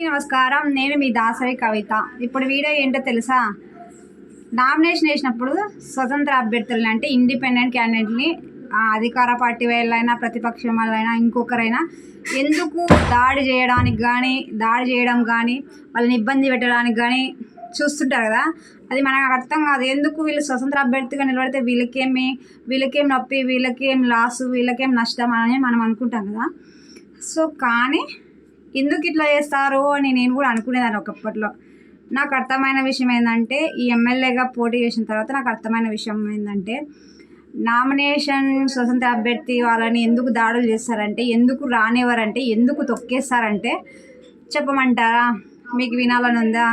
నమస్కారం. నేను మీ దాసరి కవిత. ఇప్పుడు వీడియో ఏంటో తెలుసా? నామినేషన్ వేసినప్పుడు స్వతంత్ర అభ్యర్థులను అంటే ఇండిపెండెంట్ క్యాండిడేట్ని అధికార పార్టీ వాళ్ళైనా ప్రతిపక్షం వాళ్ళైనా ఇంకొకరైనా ఎందుకు దాడి చేయడానికి కానీ దాడి చేయడం కానీ వాళ్ళని ఇబ్బంది పెట్టడానికి కానీ చూస్తుంటారు కదా? అది మనకు అర్థం కాదు. ఎందుకు వీళ్ళు స్వతంత్ర అభ్యర్థిగా నిలబడితే వీళ్ళకేమి వీళ్ళకేం నొప్పి వీళ్ళకేం లాసు వీళ్ళకేం నష్టం అని మనం అనుకుంటాం కదా? సో కానీ ఎందుకు ఇట్లా చేస్తారు అని నేను కూడా అనుకునేదాన్ని ఒకప్పట్లో. నాకు అర్థమైన విషయం ఏంటంటే ఈ ఎమ్మెల్యేగా పోటీ చేసిన తర్వాత నాకు అర్థమైన విషయం ఏంటంటే నామినేషన్ స్వతంత్ర అభ్యర్థి వాళ్ళని ఎందుకు దాడులు చేస్తారంటే ఎందుకు రానివ్వరంటే ఎందుకు తొక్కేస్తారంటే చెప్పమంటారా? మీకు వినాలని ఉందా?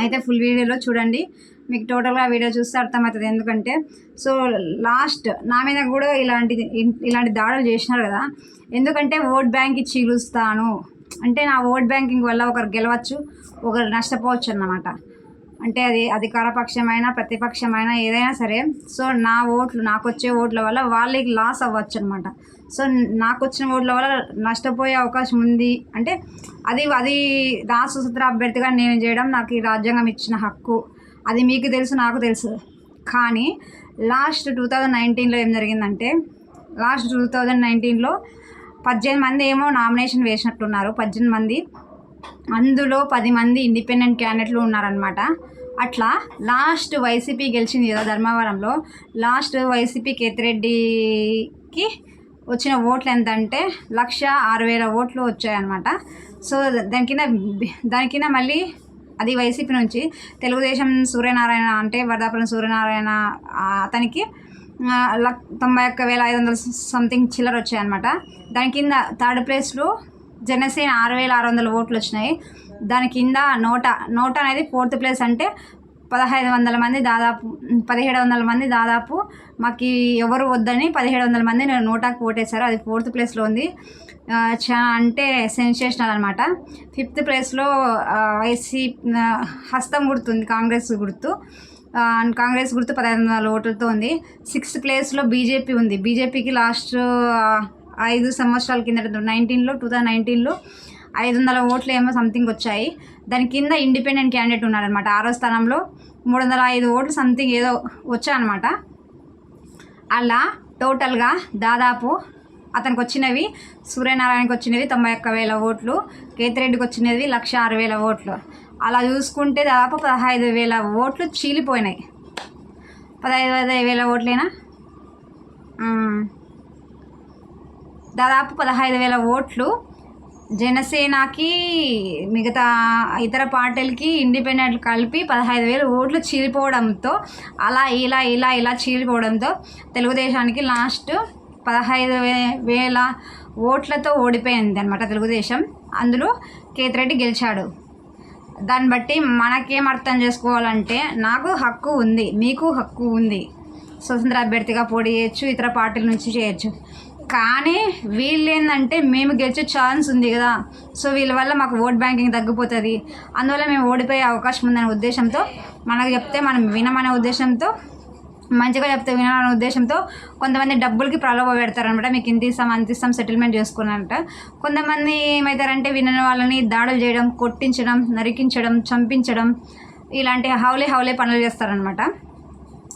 అయితే ఫుల్ వీడియోలో చూడండి. మీకు టోటల్గా వీడియో చూస్తే అర్థమవుతుంది. ఎందుకంటే సో లాస్ట్ నా మీద కూడా ఇలాంటి ఇలాంటి దాడులు చేసినారు కదా. ఎందుకంటే ఓట్ బ్యాంక్ చీలుస్తాను అంటే నా ఓట్ బ్యాంకింగ్ వల్ల ఒకరు గెలవచ్చు ఒకరు నష్టపోవచ్చు అన్నమాట. అంటే అది అధికార పక్షమైనా ప్రతిపక్షమైనా ఏదైనా సరే సో నా ఓట్లు నాకు వచ్చే ఓట్ల వల్ల వాళ్ళకి లాస్ అవ్వచ్చు అనమాట సో నాకు వచ్చిన ఓట్ల వల్ల నష్టపోయే అవకాశం ఉంది. అంటే అది అది నా సుసూత్ర అభ్యర్థిగా నేను చేయడం నాకు ఈ రాజ్యాంగం ఇచ్చిన హక్కు. అది మీకు తెలుసు నాకు తెలుసు. కానీ లాస్ట్ టూ థౌజండ్ నైన్టీన్లో ఏం జరిగిందంటే లాస్ట్ టూ థౌజండ్ నైన్టీన్లో పద్దెనిమిది మంది ఏమో నామినేషన్ వేసినట్టున్నారు. పద్దెనిమిది మంది. అందులో పది మంది ఇండిపెండెంట్ క్యాండిడేట్లు ఉన్నారనమాట అట్లా లాస్ట్ వైసీపీ గెలిచింది కదా ధర్మవరంలో. లాస్ట్ వైసీపీ కేతిరెడ్డికి వచ్చిన ఓట్లు ఎంత అంటే లక్ష ఆరు వేల ఓట్లు వచ్చాయన్నమాట. సో దాని కింద దాని కింద మళ్ళీ అది వైసీపీ నుంచి. తెలుగుదేశం సూర్యనారాయణ అంటే వరదాపురం సూర్యనారాయణ అతనికి లక్ తొంభై ఒక్క వేల ఐదు వందల సంథింగ్ చిల్లర వచ్చాయన్నమాట. దాని కింద థర్డ్ ప్లేస్లో జనసేన ఆరు వేల ఆరు వందల ఓట్లు వచ్చినాయి. దాని కింద నోటా నోటా అనేది ఫోర్త్ ప్లేస్ అంటే పదహైదు వందల మంది దాదాపు పదిహేడు వందల మంది దాదాపు మాకు ఎవరు వద్దని పదిహేడు వందల మంది నేను నోటాకు ఓటేశారు అది ఫోర్త్ ప్లేస్లో ఉంది. చా అంటే సెన్సేషనల్ అనమాట ఫిఫ్త్ ప్లేస్లో వైసీ హస్తం గుర్తుంది కాంగ్రెస్ గుర్తు. అండ్ కాంగ్రెస్ గుర్తు పదహైదు వందల ఓట్లతో ఉంది. సిక్స్త్ ప్లేస్లో బీజేపీ ఉంది. బీజేపీకి లాస్ట్ ఐదు సంవత్సరాల కిందట నైన్టీన్లో టూ థౌజండ్ నైన్టీన్లో ఐదు వందల ఓట్లు ఏమో సంథింగ్ వచ్చాయి. దాని కింద ఇండిపెండెంట్ క్యాండిడేట్ ఉన్నారనమాట ఆరో స్థానంలో మూడు వందల ఐదు ఓట్లు సంథింగ్ ఏదో వచ్చాయన్నమాట. అలా టోటల్గా దాదాపు అతనికి వచ్చినవి సూర్యనారాయణకి వచ్చినవి తొంభై ఒక్క వేల ఓట్లు కేతిరెడ్డికి వచ్చినవి లక్ష ఆరు వేల ఓట్లు. అలా చూసుకుంటే దాదాపు పదహైదు వేల ఓట్లు చీలిపోయినాయి. పదహైదు వేల ఓట్లేనా? దాదాపు పదహైదు వేల ఓట్లు జనసేనకి మిగతా ఇతర పార్టీలకి ఇండిపెండెంట్ కలిపి పదహైదు వేల ఓట్లు చీలిపోవడంతో అలా ఇలా ఇలా ఇలా చీలిపోవడంతో తెలుగుదేశానికి లాస్ట్ పదహైదు వే- వేల ఓట్లతో ఓడిపోయింది అనమాట తెలుగుదేశం. అందులో కేతిరెడ్డి గెలిచాడు. దాన్ని బట్టి మనకేం అర్థం చేసుకోవాలంటే నాకు హక్కు ఉంది మీకు హక్కు ఉంది. స్వతంత్ర అభ్యర్థిగా పోటీ చేయొచ్చు ఇతర పార్టీల నుంచి చేయొచ్చు. కానీ వీళ్ళు ఏంటంటే మేము గెలిచే ఛాన్స్ ఉంది కదా. సో వీళ్ళ వల్ల మాకు ఓట్ బ్యాంకింగ్ తగ్గిపోతుంది. అందువల్ల మేము ఓడిపోయే అవకాశం ఉందనే ఉద్దేశంతో మనకు చెప్తే మనం వినమనే ఉద్దేశంతో మంచిగా చెప్తే వినాలనే ఉద్దేశంతో కొంతమంది డబ్బులకి ప్రలోభ పెడతారనమాట. మీకు ఇంత ఇస్తాం అంత ఇస్తాం సెటిల్మెంట్ చేసుకున్నారంట కొంతమంది ఏమవుతారంటే వినని వాళ్ళని దాడులు చేయడం కొట్టించడం నరికించడం చంపించడం ఇలాంటి హౌలే హౌలే పనులు చేస్తారనమాట.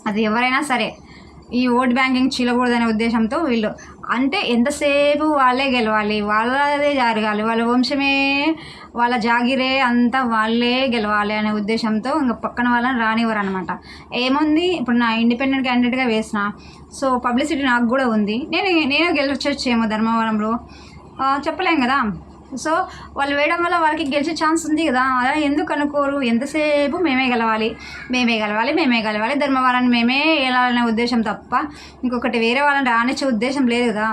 అది ఎవరైనా సరే ఈ ఓట్ బ్యాంకింగ్ చీలకూడదనే ఉద్దేశంతో వీళ్ళు అంటే ఎంతసేపు వాళ్ళే గెలవాలి? వాళ్ళదే జరగాలి. వాళ్ళ వంశమే వాళ్ళ జాగిరే అంతా వాళ్ళే గెలవాలి అనే ఉద్దేశంతో ఇంకా పక్కన వాళ్ళని రానివ్వరు అనమాట ఏముంది? ఇప్పుడు నా ఇండిపెండెంట్ క్యాండిడేట్గా వేసిన. సో పబ్లిసిటీ నాకు కూడా ఉంది. నేను నేను గెలవచ్చేమో ధర్మవరంలో. చెప్పలేం కదా? సో వాళ్ళు వేయడం వల్ల వాళ్ళకి గెలిచే ఛాన్స్ ఉంది కదా. అలా ఎందుకు అనుకోరు? ఎంతసేపు మేమే గెలవాలి? మేమే గెలవాలి మేమే గెలవాలి. ధర్మవరాన్ని మేమే వెళ్ళాలనే ఉద్దేశం తప్ప ఇంకొకటి వేరే వాళ్ళని రానిచ్చే ఉద్దేశం లేదు కదా.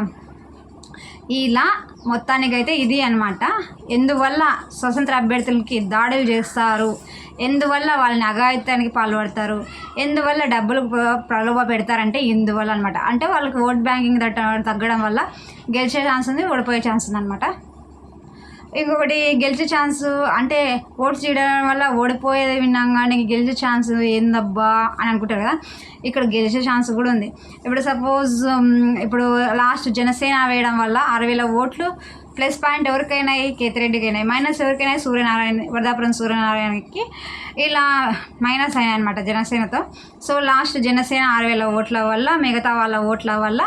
ఇలా మొత్తానికైతే ఇది అనమాట ఎందువల్ల స్వతంత్ర అభ్యర్థులకి దాడులు చేస్తారు? ఎందువల్ల వాళ్ళని అఘాయిత్యానికి పాల్పడతారు? ఎందువల్ల డబ్బులు ప్రలోభ పెడతారంటే ఇందువల్ల అనమాట అంటే వాళ్ళకి ఓట్ బ్యాంకింగ్ తగ్గడం వల్ల గెలిచే ఛాన్స్ ఉంది ఓడిపోయే ఛాన్స్ ఉంది అనమాట ఇంకొకటి గెలిచే ఛాన్స్ అంటే ఓట్స్ చేయడం వల్ల ఓడిపోయేది విన్నాం కానీ గెలిచే ఛాన్స్ ఏందబ్బా అని అనుకుంటారు కదా. ఇక్కడ గెలిచే ఛాన్స్ కూడా ఉంది. ఇప్పుడు సపోజ్ ఇప్పుడు లాస్ట్ జనసేన వేయడం వల్ల అరవై వేల ఓట్లు ప్లస్ పాయింట్ ఎవరికైనా కేతిరెడ్డికి అయినాయి మైనస్ ఎవరికైనా సూర్యనారాయణ వరదాపురం సూర్యనారాయణకి ఇలా మైనస్ అయినాయి అనమాట జనసేనతో. సో లాస్ట్ జనసేన ఆరు వేల ఓట్ల వల్ల మిగతా వాళ్ళ ఓట్ల వల్ల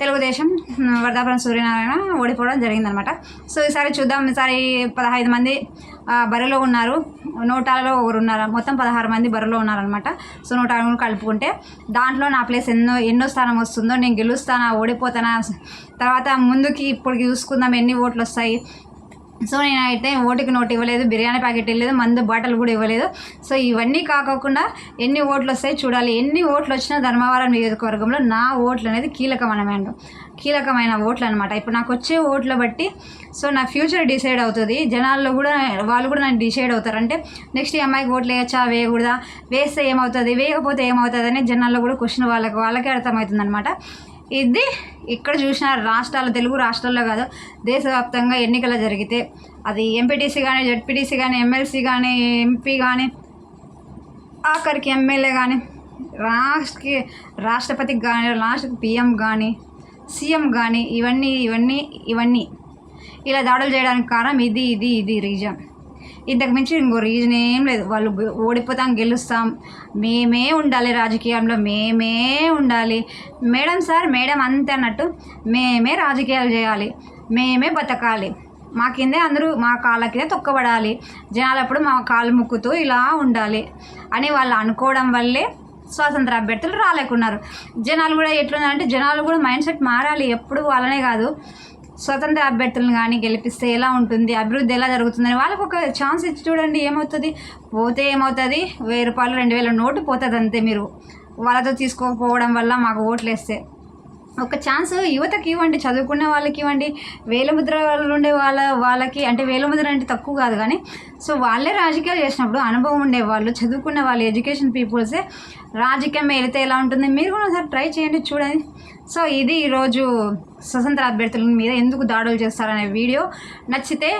తెలుగుదేశం ఉమ్, వరదాపురం సూర్యనారాయణ ఓడిపోవడం జరిగిందనమాట. సో ఈసారి చూద్దాం. ఈసారి పదహైదు మంది బరిలో ఉన్నారు. నూటాలలో ఒకరు ఉన్నారు. మొత్తం పదహారు మంది బరిలో ఉన్నారనమాట. సో నూట అరవై కలుపుకుంటే దాంట్లో నా ప్లేస్ ఎన్నో ఎన్నో స్థానం వస్తుందో నేను గెలుస్తానా ఓడిపోతానా తర్వాత ముందుకి ఇప్పుడు చూసుకుందాం ఎన్ని ఓట్లు వస్తాయి సో నేనైతే ఓటుకి నోటు ఇవ్వలేదు బిర్యానీ ప్యాకెట్ ఇవ్వలేదు మందు బాటలు కూడా ఇవ్వలేదు. సో ఇవన్నీ కాకుండా ఎన్ని ఓట్లు వస్తాయి చూడాలి. ఎన్ని ఓట్లు వచ్చినా ధర్మవరం నియోజకవర్గంలో నా ఓట్లు అనేది కీలకమైన కీలకమైన ఓట్లు అనమాట ఇప్పుడు నాకు వచ్చే ఓట్లు బట్టి సో నా ఫ్యూచర్ డిసైడ్ అవుతుంది. జనాల్లో కూడా వాళ్ళు కూడా నన్ను డిసైడ్ అవుతారు. అంటే నెక్స్ట్ ఈ అమ్మాయికి ఓట్లు వేయచ్చా? వేయకూడదా? వేస్తే ఏమవుతుంది? వేయకపోతే ఏమవుతుంది? అని జనాల్లో కూడా క్వశ్చన్ వాళ్ళకి వాళ్ళకే అర్థమవుతుంది అనమాట ఇది ఇక్కడ చూసిన రాష్ట్రాల తెలుగు రాష్ట్రాల్లో కాదు దేశవ్యాప్తంగా ఎన్నికలు జరిగితే అది ఎంపీటీసీ కానీ జడ్పీటీసీ కానీ ఎమ్మెల్సీ కానీ ఎంపీ కానీ ఆఖరికి ఎమ్మెల్యే కానీ రాష్ట్రకి రాష్ట్రపతికి కానీ రాష్ట్రకి పిఎం కానీ సీఎం కానీ ఇవన్నీ ఇవన్నీ ఇవన్నీ ఇలా దాడులు చేయడానికి కారణం ఇది ఇది ఇది రీజన్. ఇంతకు మించి ఇంకో రీజన్ ఏం లేదు. వాళ్ళు ఓడిపోతాం గెలుస్తాం. మేమే ఉండాలి రాజకీయంలో మేమే ఉండాలి. మేడం సార్ మేడం అంతే అన్నట్టు మేమే రాజకీయాలు చేయాలి. మేమే బతకాలి. మా కిందే అందరూ మా కాళ్ళ కింద తొక్కబడాలి. జనాలు అప్పుడు మా కాళ్ళు ముక్కుతూ ఇలా ఉండాలి అని వాళ్ళు అనుకోవడం వల్లే స్వాతంత్ర అభ్యర్థులు రాలేకున్నారు. జనాలు కూడా ఎట్లున్నారంటే జనాలు కూడా మైండ్ సెట్ మారాలి. ఎప్పుడు వాళ్ళనే కాదు. స్వతంత్ర అభ్యర్థులను కానీ గెలిపిస్తే ఎలా ఉంటుంది అభివృద్ధి ఎలా జరుగుతుందని వాళ్ళకు ఒక ఛాన్స్ ఇచ్చి చూడండి ఏమవుతుంది? పోతే ఏమవుతుంది? వెయ్యి రూపాయలు రెండు వేల నోటు పోతుంది అంతే మీరు. వాళ్ళతో తీసుకోకపోవడం వల్ల మాకు ఓట్లు వేస్తే. ఒక ఛాన్స్ యువతకి ఇవ్వండి చదువుకునే వాళ్ళకి ఇవ్వండి వేలముద్ర వాళ్ళు ఉండే వాళ్ళ వాళ్ళకి అంటే వేలముద్ర అంటే తక్కువ కాదు కానీ సో వాళ్ళే రాజకీయాలు చేసినప్పుడు అనుభవం ఉండే వాళ్ళు చదువుకున్న వాళ్ళు ఎడ్యుకేషన్ పీపుల్సే రాజకీయం వెళితే ఎలా ఉంటుంది మీరు కూడా ఒకసారి ట్రై చేయండి చూడండి. సో ఇది ఈరోజు స్వతంత్ర అభ్యర్థుల మీద ఎందుకు దాడులు చేస్తారనే వీడియో నచ్చితే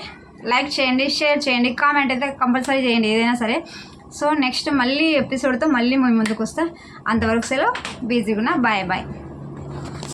లైక్ చేయండి షేర్ చేయండి కామెంట్ అయితే కంపల్సరీ చేయండి ఏదైనా సరే. సో నెక్స్ట్ మళ్ళీ ఎపిసోడ్తో మళ్ళీ మేము ముందుకు వస్తా. అంతవరకు సెలవు. బిజీగా ఉన్నా. Bye bye.